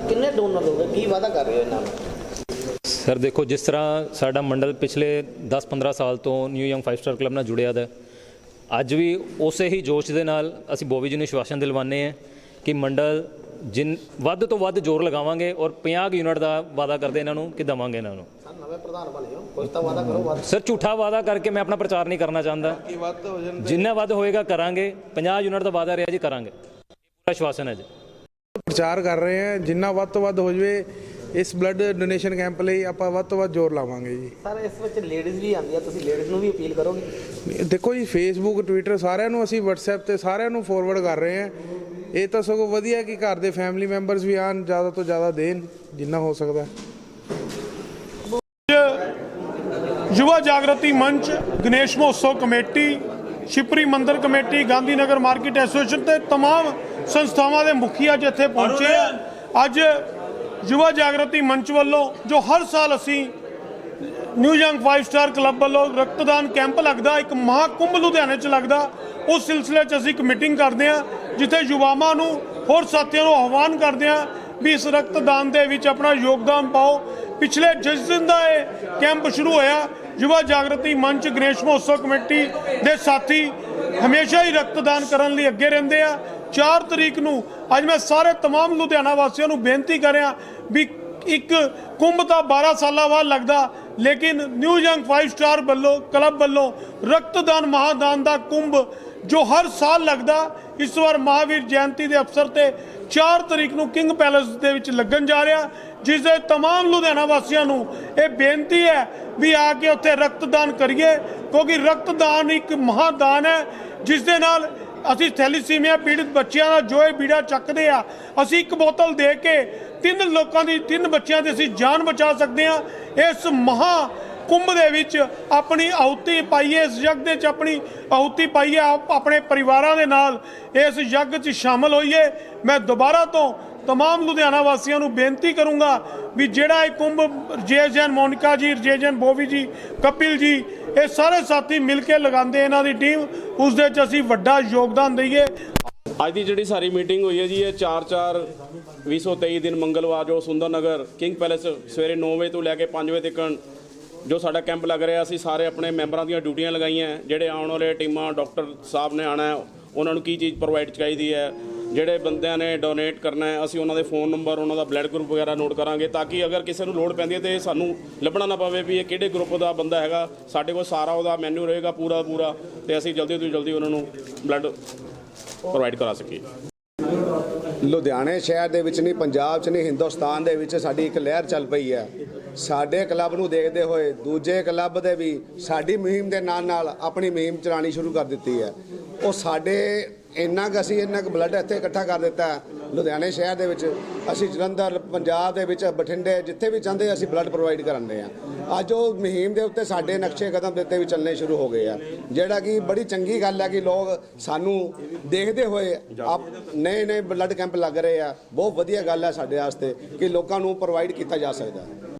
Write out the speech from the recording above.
ਕਿੰਨੇ ਡੋਨਰ ਹੋਗੇ ਕੀ ਵਾਅਦਾ ਕਰ ਰਹੇ ਹੋ ਇਹਨਾਂ ਨੂੰ? ਸਰ ਦੇਖੋ ਜਿਸ ਤਰ੍ਹਾਂ ਸਾਡਾ ਮੰਡਲ ਪਿਛਲੇ 10-15 ਸਾਲ ਤੋਂ ਨਿਊ ਯੰਗ 5 ਸਟਾਰ ਕਲੱਬ ਨਾਲ ਜੁੜਿਆ ਦਾ ਹੈ, ਅੱਜ ਵੀ ਉਸੇ ਹੀ ਜੋਸ਼ ਦੇ ਨਾਲ ਅਸੀਂ ਬੋਬੀ ਜੀ ਨੂੰ ਵਿਸ਼ਵਾਸਨ ਦਿਲਵਾਨੇ ਆ ਕਿ ਮੰਡਲ ਜਿਨ ਵੱਧ ਤੋਂ ਵੱਧ ਜ਼ੋਰ ਲਗਾਵਾਂਗੇ ਔਰ 50 ਯੂਨਿਟ ਦਾ ਵਾਅਦਾ ਕਰਦੇ ਇਹਨਾਂ ਨੂੰ ਕਿ ਦਵਾਂਗੇ ਇਹਨਾਂ ਨੂੰ। ਸਰ ਨਵੇਂ ਪ੍ਰਧਾਨ ਬਣੇ ਹੋ। ਕੁਝ ਤਾਂ ਵਾਅਦਾ ਕਰੋ ਵੱਧ ਸਰ ਝੂਠਾ ਵਾਅਦਾ ਕਰਕੇ ਮੈਂ ਆਪਣਾ ਪ੍ਰਚਾਰ ਨਹੀਂ ਕਰਨਾ ਚਾਹੁੰਦਾ। ਜਿੰਨਾ ਵੱਧ ਹੋਏਗਾ ਕਰਾਂਗੇ 50 ਯੂਨਿਟ ਦਾ ਵਾਅਦਾ ਰਿਹਾ ਜੀ ਕਰਾਂਗੇ। ਪੂਰਾ ਵਿਸ਼ਵਾਸਨ ਹੈ ਜੀ। ਪ੍ਰਚਾਰ ਕਰ ਰਹੇ ਹਾਂ ਜਿੰਨਾ ਵੱਧ ਤੋਂ ਵੱਧ ਹੋ ਜਵੇ ਇਸ ਬਲੱਡ ਡੋਨੇਸ਼ਨ ਕੈਂਪ ਲਈ ਆਪਾਂ ਵੱਧ ਤੋਂ ਵੱਧ ਜ਼ੋਰ ਲਾਵਾਂਗੇ ਜੀ ਸਰ ਇਸ ਵਿੱਚ ਲੇਡੀਜ਼ ਵੀ ਆਉਂਦੀ ਆ ਤੁਸੀਂ ਲੇਡੀਜ਼ ਨੂੰ ਵੀ ਅਪੀਲ ਕਰੋਗੇ ਦੇਖੋ ਜੀ ਫੇਸਬੁੱਕ ਟਵਿੱਟਰ ਸਾਰਿਆਂ ਨੂੰ ਅਸੀਂ WhatsApp ਤੇ ਸਾਰਿਆਂ ਨੂੰ ਫੋਰਵਰਡ ਕਰ ਰਹੇ ਹਾਂ ਇਹ ਤਾਂ ਸਗੋਂ ਵਧੀਆ ਕਿ ਘਰ ਦੇ ਫੈਮਿਲੀ ਮੈਂਬਰਸ ਵੀ ਆਣ ਜ਼ਿਆਦਾ ਤੋਂ ਜ਼ਿਆਦਾ ਦੇਣ ਜਿੰਨਾ ਹੋ ਸਕਦਾ ਯੁਵਾ ਜਾਗਰਤੀ ਮੰਚ ਗਣੇਸ਼ ਮਹੋਤਸਵ ਕਮੇਟੀ ਸ਼ਿਪਰੀ ਮੰਦਿਰ committee Gandhi Nagar market association ਤੇ तमाम ਸੰਸਥਾਵਾਂ ਦੇ ਮੁਖੀ ਅੱਜ ਇੱਥੇ ਪਹੁੰਚੇ ਆ। ਅੱਜ ਯੁਵਾ ਜਾਗਰਤੀ ਮੰਚ ਵੱਲੋਂ, ਜੋ ਹਰ ਸਾਲ ਅਸੀਂ ਨਿਊ ਯੰਗ 5 ਸਟਾਰ ਕਲੱਬ ਵੱਲੋਂ ਰਕਤਦਾਨ ਕੈਂਪ ਲੱਗਦਾ, ਇੱਕ ਮਹਾਕੁੰਭ ਲੁਧਿਆਣੇ 'ਚ ਲੱਗਦਾ, ਉਸ ਸਿਲਸਿਲੇ 'ਚ ਅਸੀਂ ਇੱਕ ਮੀਟਿੰਗ ਕਰਦੇ ਹਾਂ ਜਿੱਥੇ ਯੁਵਾਵਾਂ ਨੂੰ ਹੋਰ ਸਾਥੀਆਂ ਨੂੰ ਆਹਵਾਨ ਕਰਦੇ ਹਾਂ ਵੀ ਇਸ ਰਕਤਦਾਨ ਦੇ ਵਿੱਚ ਆਪਣਾ ਯੋਗਦਾਨ ਪਾਓ। ਪਿਛਲੇ ਜਿਸ ਦਿਨ ਦਾ ਇਹ ਕੈਂਪ ਸ਼ੁਰੂ ਹੋਇਆ, ਯੁਵਾ ਜਾਗਰਤੀ ਮੰਚ ਗਣੇਸ਼ ਮਹੋਤਸਵ ਕਮੇਟੀ ਦੇ ਸਾਥੀ ਹਮੇਸ਼ਾ ਹੀ ਰਕਤਦਾਨ ਕਰਨ ਲਈ ਅੱਗੇ ਰਹਿੰਦੇ ਆ 4 ਤਰੀਕ ਨੂੰ ਅੱਜ ਮੈਂ ਸਾਰੇ तमाम ਲੁਧਿਆਣਾ ਵਾਸੀਆਂ ਨੂੰ ਬੇਨਤੀ ਕਰਿਆ ਵੀ ਇੱਕ ਕੁੰਭ ਤਾਂ 12 ਸਾਲਾਂ ਬਾਅਦ ਲੱਗਦਾ ਲੇਕਿਨ ਨਿਊ ਯੰਗ 5 ਸਟਾਰ ਵੱਲੋਂ ਕਲੱਬ ਵੱਲੋਂ ਰਕਤਦਾਨ ਮਹਾਦਾਨ ਦਾ ਕੁੰਭ ਜੋ ਹਰ ਸਾਲ ਲੱਗਦਾ ਇਸ ਵਾਰ ਮਹਾਵੀਰ ਜਯੰਤੀ ਦੇ ਅਵਸਰ ਤੇ 4 ਤਰੀਕ ਨੂੰ ਕਿੰਗ ਪੈਲੇਸ ਦੇ ਵਿੱਚ ਲੱਗਣ ਜਾ ਰਿਹਾ ਜਿਸ ਦੇ तमाम ਲੁਧਿਆਣਾ ਵਾਸੀਆਂ ਨੂੰ ਇਹ ਬੇਨਤੀ ਹੈ ਵੀ ਆ ਕੇ ਉੱਥੇ ਰਕਤਦਾਨ ਕਰੀਏ ਕਿਉਂਕਿ ਰਕਤਦਾਨ ਇੱਕ ਮਹਾਦਾਨ ਹੈ ਜਿਸ ਦੇ ਨਾਲ ਅਸੀਂ ਥੈਲੀਸੀਮੀਆ ਪੀੜਿਤ ਬੱਚਿਆਂ ਦਾ ਜੋ ਇਹ ਬੀੜਾ ਚੱਕਦੇ ਆ ਅਸੀਂ ਇੱਕ ਬੋਤਲ ਦੇ ਕੇ ਤਿੰਨ ਲੋਕਾਂ ਦੀ ਤਿੰਨ ਬੱਚਿਆਂ ਦੀ ਅਸੀਂ ਜਾਨ ਬਚਾ ਸਕਦੇ ਆ ਇਸ ਮਹਾ ਕੁੰਭ ਦੇ ਵਿੱਚ ਆਪਣੀ ਆਹੁਤੀ ਪਾਈਏ ਇਸ ਯੱਗ ਦੇ ਵਿੱਚ ਆਪਣੀ ਆਹੁਤੀ ਪਾਈਏ ਆਪ ਆਪਣੇ ਪਰਿਵਾਰਾਂ ਦੇ ਨਾਲ ਇਸ ਯੱਗ 'ਚ ਸ਼ਾਮਲ ਹੋਈਏ ਮੈਂ ਦੁਬਾਰਾ ਤੋਂ तमाम ਲੁਧਿਆਣਾ ਵਾਸੀਆਂ ਨੂੰ ਬੇਨਤੀ ਕਰੂੰਗਾ ਵੀ ਜਿਹੜਾ ਇਹ ਕੁੰਭ ਰਜੇਸ਼ ਜੈਨ ਮੋਨਿਕਾ ਜੀ ਰਜੇਸ਼ ਜੈਨ ਬੋਵੀ ਜੀ ਕਪਿਲ ਜੀ ਇਹ ਸਾਰੇ ਸਾਥੀ ਮਿਲ ਕੇ ਲਗਾਉਂਦੇ ਇਹਨਾਂ ਦੀ ਟੀਮ। ਉਸ ਦੇ ਵਿੱਚ ਅਸੀਂ ਵੱਡਾ ਯੋਗਦਾਨ ਦਈਏ। ਅੱਜ ਦੀ ਜਿਹੜੀ ਸਾਰੀ ਮੀਟਿੰਗ ਹੋਈ ਹੈ ਜੀ, ਇਹ 4-4 2023 ਦਿਨ ਮੰਗਲਵਾਰ ਜੋ ਸੁੰਦਰ ਨਗਰ, ਕਿੰਗ ਪੈਲੇਸ ਸਵੇਰੇ 9 ਵਜੇ ਤੋਂ ਲੈ ਕੇ 5 ਵਜੇ ਤੱਕ ਜੋ ਸਾਡਾ ਕੈਂਪ ਲੱਗ ਰਿਹਾ, ਅਸੀਂ ਸਾਰੇ ਆਪਣੇ ਮੈਂਬਰਾਂ ਦੀਆਂ ਡਿਊਟੀਆਂ ਲਗਾਈਆਂ। ਜਿਹੜੇ ਆਉਣ ਵਾਲੇ ਟੀਮਾਂ, ਡਾਕਟਰ ਸਾਹਿਬ ਨੇ ਆਣਾ ਉਹਨਾਂ ਨੂੰ ਕੀ ਚੀਜ਼ ਪ੍ਰੋਵਾਈਡ ਚਾਹੀਦੀ ਹੈ? ਜਿਹੜੇ ਬੰਦਿਆਂ ਨੇ ਡੋਨੇਟ ਕਰਨਾ ਹੈ, ਅਸੀਂ ਉਹਨਾਂ ਦੇ ਫੋਨ ਨੰਬਰ ਉਹਨਾਂ ਦਾ ਬਲੱਡ ਗਰੁੱਪ ਵਗੈਰਾ ਨੋਟ ਕਰਾਂਗੇ ਤਾਂ ਕਿ ਅਗਰ ਕਿਸੇ ਨੂੰ ਲੋੜ ਪੈਂਦੀ ਹੈ ਤੇ ਸਾਨੂੰ ਲੱਭਣਾ ਨਾ ਪਵੇ ਵੀ ਇਹ ਕਿਹੜੇ ਗਰੁੱਪ ਦਾ ਬੰਦਾ ਹੈਗਾ, ਸਾਡੇ ਕੋਲ ਸਾਰਾ ਉਹਦਾ ਮੈਨੂ ਰਹੇਗਾ ਪੂਰਾ ਪੂਰਾ ਤੇ ਅਸੀਂ ਜਲਦੀ ਤੋਂ ਜਲਦੀ ਉਹਨਾਂ ਨੂੰ ਬਲੱਡ ਪ੍ਰੋਵਾਈਡ ਕਰਾ ਸਕੀਏ। ਲੁਧਿਆਣੇ ਸ਼ਹਿਰ ਦੇ ਵਿੱਚ ਨਹੀਂ, ਪੰਜਾਬ 'ਚ ਨਹੀਂ, ਹਿੰਦੁਸਤਾਨ ਦੇ ਵਿੱਚ ਸਾਡੀ ਇੱਕ ਲਹਿਰ ਚੱਲ ਪਈ ਹੈ। ਸਾਡੇ ਕਲੱਬ ਨੂੰ ਦੇਖਦੇ ਹੋਏ ਦੂਜੇ ਕਲੱਬ ਦੇ ਵੀ ਸਾਡੀ ਮੁਹਿੰਮ ਦੇ ਨਾਲ ਨਾਲ ਆਪਣੀ ਮੁਹਿੰਮ ਚਲਾਣੀ ਸ਼ੁਰੂ ਕਰ ਦਿੱਤੀ ਹੈ। ਉਹ ਸਾਡੇ ਇੰਨਾ ਕੁ ਅਸੀਂ ਇੰਨਾ ਕੁ ਬਲੱਡ ਇੱਥੇ ਇਕੱਠਾ ਕਰ ਦਿੱਤਾ ਲੁਧਿਆਣੇ ਸ਼ਹਿਰ ਦੇ ਵਿੱਚ, ਅਸੀਂ ਜਲੰਧਰ, ਪੰਜਾਬ ਦੇ ਵਿੱਚ, ਬਠਿੰਡੇ ਜਿੱਥੇ ਵੀ ਚਾਹੁੰਦੇ ਅਸੀਂ ਬਲੱਡ ਪ੍ਰੋਵਾਈਡ ਕਰਾਉਂਦੇ ਆ ਅੱਜ ਉਹ ਮੁਹਿੰਮ ਦੇ ਉੱਤੇ ਸਾਡੇ ਨਕਸ਼ੇ ਕਦਮ ਦੇ ਉੱਤੇ ਵੀ ਚੱਲਣੇ ਸ਼ੁਰੂ ਹੋ ਗਏ ਆ। ਜਿਹੜਾ ਕਿ ਬੜੀ ਚੰਗੀ ਗੱਲ ਹੈ ਕਿ ਲੋਕ ਸਾਨੂੰ ਦੇਖਦੇ ਹੋਏ ਆਪ ਨਏ ਨਏ ਬਲੱਡ ਕੈਂਪ ਲੱਗ ਰਹੇ ਆ। ਬਹੁਤ ਵਧੀਆ ਗੱਲ ਹੈ ਸਾਡੇ ਵਾਸਤੇ ਕਿ ਲੋਕਾਂ ਨੂੰ ਪ੍ਰੋਵਾਈਡ ਕੀਤਾ ਜਾ ਸਕਦਾ।